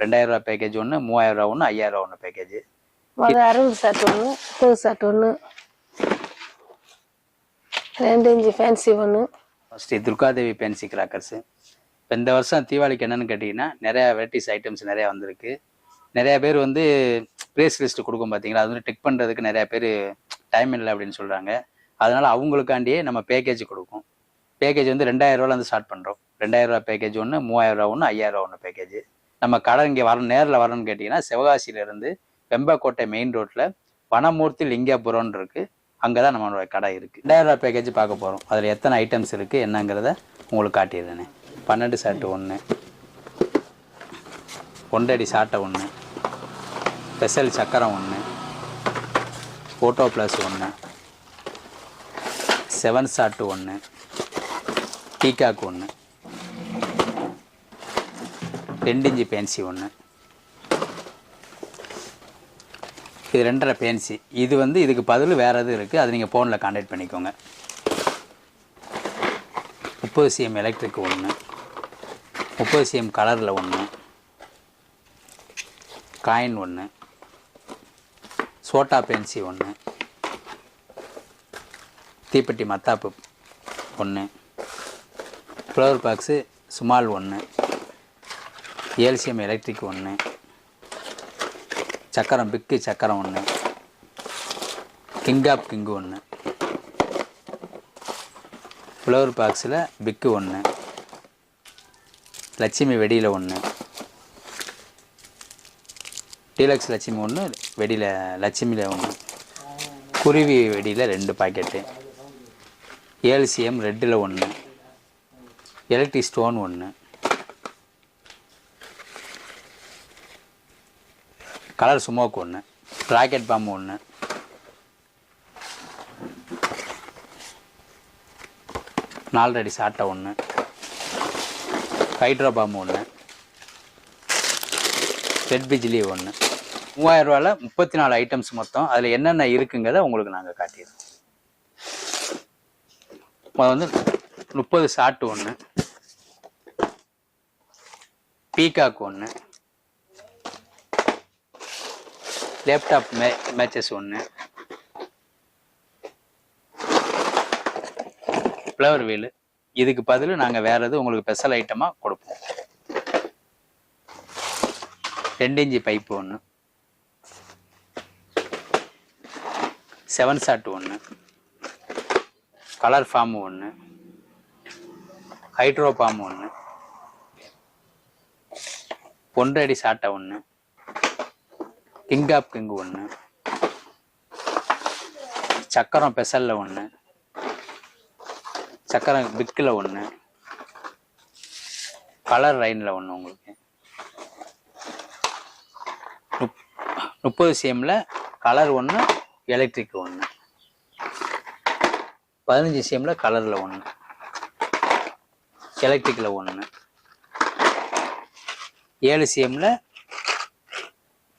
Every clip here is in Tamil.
ரெண்டாயிரம் ரூபா பேக்கேஜ் ஒன்று மூவாயிரம் ரூபா ஒன்று ஐயாயிரம் ரூபா ஒன்று பேக்கேஜ் அறுபது ஷர்ட் ஒன்று முப்பது ஷர்ட் ஒன்று ரெண்டு இன்ச்சு ஃபேன்சி ஒன்று ஸ்ரீ துர்காதேவி பென்சி கிராக்கர்ஸு இப்போ இந்த வருஷம் தீபாவளிக்கு என்னன்னு கேட்டிங்கன்னா நிறையா வெரைட்டிஸ் ஐட்டம்ஸ் நிறையா வந்திருக்கு. நிறைய பேர் வந்து ப்ரைஸ் லிஸ்ட் கொடுக்கும் பார்த்தீங்களா அது வந்து டிக் பண்ணுறதுக்கு நிறைய பேர் டைம் இல்லை அப்படின்னு சொல்கிறாங்க அதனால அவங்களுக்காண்டியே நம்ம பேக்கேஜ் கொடுக்கும். பேக்கேஜ் வந்து ரெண்டாயிரம் ரூபாலேருந்து ஸ்டார்ட் பண்ணுறோம் ரெண்டாயிரம் ரூபா பேக்கேஜ் ஒன்று மூவாயிரம் ரூபா ஒன்று ஐயாயிரம் ரூபா ஒன்று பேக்கேஜ் நம்ம கடை இங்கே வர நேரில் வரணும்னு கேட்டிங்கன்னா சிவகாசியிலேருந்து வெம்பக்கோட்டை மெயின் ரோட்டில் வனமூர்த்தி லிங்காபுரம்னு இருக்குது அங்கே தான் நம்மளோட கடை இருக்குது ரெண்டாயிரம் பேக்கேஜ் பார்க்க போகிறோம் அதில் எத்தனை ஐட்டம்ஸ் இருக்குது என்னங்கிறத உங்களுக்கு காட்டிடுறேனே. பன்னெண்டு சாட்டு ஒன்று ஒன்றடி சாட்டை ஒன்று ஸ்பெஷல் சக்கரம் ஒன்று ஃபோட்டோ ப்ளஸ் ஒன்று செவன் சாட்டு ஒன்று டீகாக் ஒன்று ரெண்டு இன்ச்சு பேன்சி ஒன்று இது ரெண்டரை பேன்சி. இது வந்து இதுக்கு பதில் வேறு எது இருக்குது அது நீங்கள் ஃபோனில் கான்டாக்ட் பண்ணிக்கோங்க. முப்பது சிஎம் எலக்ட்ரிக் ஒன்று முப்பது சிஎம் கலரில் ஒன்று காயின் ஒன்று சோட்டா பென்சி ஒன்று தீப்பெட்டி மத்தாப்பு ஒன்று ஃப்ளவர் பாக்ஸு சுமால் ஒன்று ஏல்சியம் எலக்ட்ரிக் ஒன்று சக்கரம் பிக்கு சக்கரம் ஒன்று கிங் ஆப் கிங்கு ஒன்று ஃப்ளவர் பாக்ஸில் பிக்கு ஒன்று லட்சுமி வெடியில் ஒன்று டீலக்ஸ் லட்சுமி ஒன்று வெடியில் லட்சுமியில் ஒன்று குருவி வெடியில் ரெண்டு பாக்கெட்டு. ஏழு சிஎம் ரெட்டில் ஒன்று எலக்ட்ரிக் ஸ்டோன் ஒன்று கலர் சுமோக் ஒன்று ராக்கெட் பாம்பு ஒன்று நாலரடி சாட்டை ஒன்று ஹைட்ரோ பாம்பு ஒன்று ரெட் பிஜிலி ஒன்று மூவாயிரம் ரூபாயில் முப்பத்தி நாலு ஐட்டம்ஸ் மொத்தம். அதில் என்னென்ன இருக்குங்கிறத உங்களுக்கு நாங்கள் காட்டிடுறோம். வந்து முப்பது சாட்டு ஒன்று பீகாக் ஒன்று லேப்டாப் மே மேட்சஸ் ஒன்று ஃப்ளவர் வீல் இதுக்கு பதில் நாங்கள் வேற எதுவும் உங்களுக்கு ஸ்பெஷல் ஐட்டமாக கொடுப்போம். ரெண்டு இன்ச்சு பைப்பு ஒன்று செவன் ஷாட் ஒன்று கலர் ஃபார்ம் ஒன்று ஹைட்ரோ ஃபார்ம் ஒன்று ஒன்றரை அடி சாட்டை ஒன்று கிங் ஆப் கிங் ஒன்று சக்கரம் பெசலில் ஒன்று சக்கரம் பிக்கில் ஒன்று கலர் லைனில் ஒன்று உங்களுக்கு. முப் முப்பது சிஎம்மில் கலர் ஒன்று எலக்ட்ரிக் ஒன்று பதினஞ்சு சிஎம்மில் கலரில் ஒன்று எலக்ட்ரிக்கில் ஒன்று ஏழு சிஎம்மில்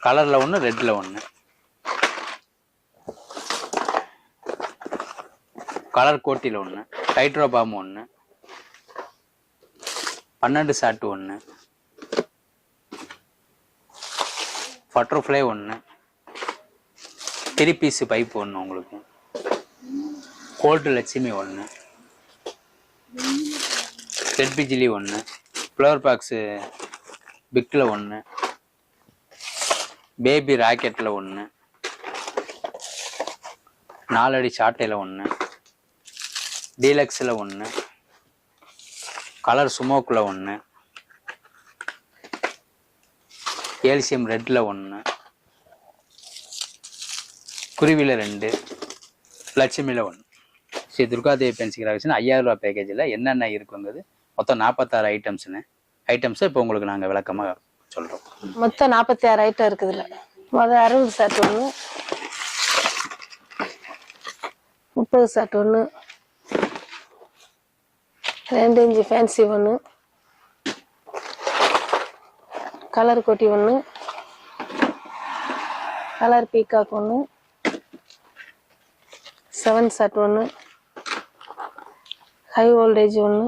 கலரில் ஒன்று ரெட்டில் ஒன்று கலர் கோட்டியில் ஒன்று ஹைட்ரோ பாம் ஒன்று பன்னெண்டு சாட்டு ஒன்று பட்டர்ஃப்ளை ஒன்று த்ரீ பீஸு பைப் ஒன்று உங்களுக்கு. கோல்டு லட்சுமி ஒன்று ரெட் பிஜிலி ஒன்று ஃப்ளவர் பாக்ஸு பிக்கில் ஒன்று பேபி ராக்கெட்டில் ஒன்று நாலடி சாட்டையில் ஒன்று டீலக்ஸில் ஒன்று கலர் சுமோக்கில் ஒன்று ஏல்சியம் ரெட்டில் ஒன்று குருவியில் ரெண்டு. லட்சுமியில் ஒன்று ஸ்ரீ துர்காதேவி பென்சில் கிராஃபிக்ஸ்னு ஐயாயிரம் ரூபா பேக்கேஜில் என்னென்ன இருக்குங்கிறது மொத்தம் நாற்பத்தாறு ஐட்டம்ஸ்னு ஐட்டம்ஸை இப்போ உங்களுக்கு நாங்கள் விளக்கமாக சொல்கிறோம் மொத்தம் நாற்பத்தி ஆறு ஐட்டம் இருக்குதுல்ல முதல் அறுபது சாட் ஒன்று முப்பது சாட் ஒன்று ரெண்டு இஞ்சி ஃபேன்சி ஒன்று கலர் கொட்டி ஒன்று கலர் பீகாக் ஒன்று செவன் சாட் ஒன்று ஹை வோல்டேஜ் ஒன்று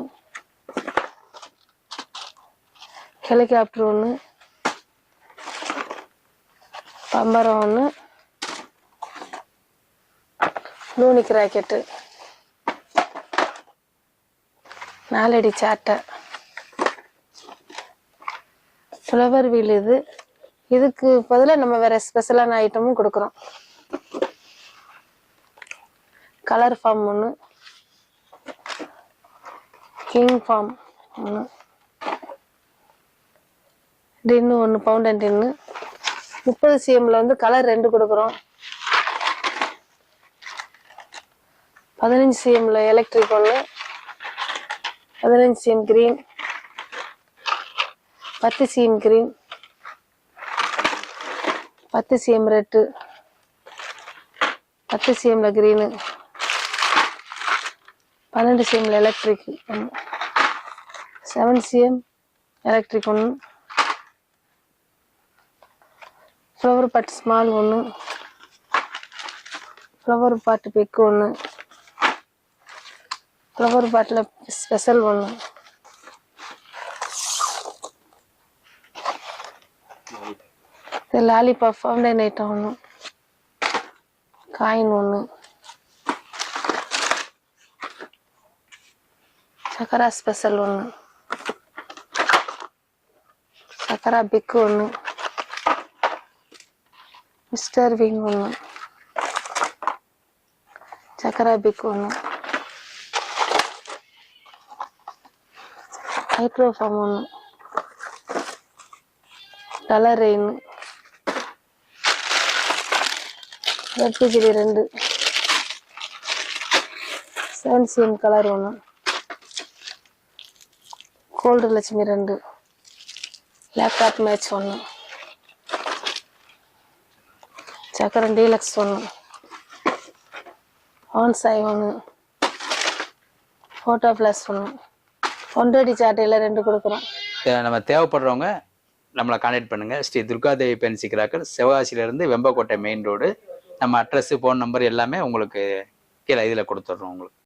ஹெலிகாப்டர் ஒன்று பம்பரம் ஒன்று நூனிக்கு ராக்கெட்டு நாலடி சாட்டை. ஃப்ளவர் வீல் இது. இதுக்கு பதிலாக நம்ம வேறு ஸ்பெஷலான ஐட்டமும் கொடுக்குறோம். கலர் ஃபார்ம் ஒன்று கிங் ஃபார்ம் ஒன்று டின்னு ஒன்று பவுண்டன் டின்னு முப்பது சிஎம்ல வந்து கலர் ரெண்டு கொடுக்குறோம். பதினஞ்சு சிஎம்ல எலக்ட்ரிக் ஒன்று பதினஞ்சு சிஎம் கிரீன் பத்து சிஎம் கிரீன் பத்து சிஎம் ரெட்டு பத்து சிஎம்ல கிரீனு பன்னெண்டு சிஎம்ல எலக்ட்ரிக் ஒன்று செவன் சிஎம் எலக்ட்ரிக் ஒன்று ஃப்ளவர் பாட் ஸ்மால் ஒன்று ஃப்ளவர் பாட் பிக் ஒன்று ஃப்ளவர் பாட்டில் ஸ்பெஷல் ஒன்று இது லாலிபாப் ஃபவுண்டைன் ஐட்டம் ஒன்று காயின் ஒன்று சக்கரா ஸ்பெஷல் ஒன்று சக்கரா பிக் ஒன்று மிஸ்டர் விங் ஒன்று சக்கரா பிக் ஒன்று மைக்ரோஃபார்ம் ஒன்று கலர் ரெயின் ரெட் ரெண்டு. செவன் சிஎம் கலர் ஒன்று கோல்டு லட்சுமி ரெண்டு. லேப்டாப் மேட்ச் ஒன்று சக்கரை டீலக்ஸ் ஒன்று ஆன்சாய் ஒன்று ஃபோட்டோ ப்ளஸ் ஒன்று ஒன்றடி சாட்டையில் ரெண்டு கொடுக்குறோம். நம்ம தேவைப்படுறவங்க நம்மளை கான்டாக்ட் பண்ணுங்க. ஸ்ரீ துர்காதேவி பென்சி கிராக்கர் சிவகாசியிலேருந்து வெம்பக்கோட்டை மெயின் ரோடு நம்ம அட்ரஸ்ஸு ஃபோன் நம்பர் எல்லாமே உங்களுக்கு கீழே இதில் கொடுத்துட்றோம் உங்களுக்கு.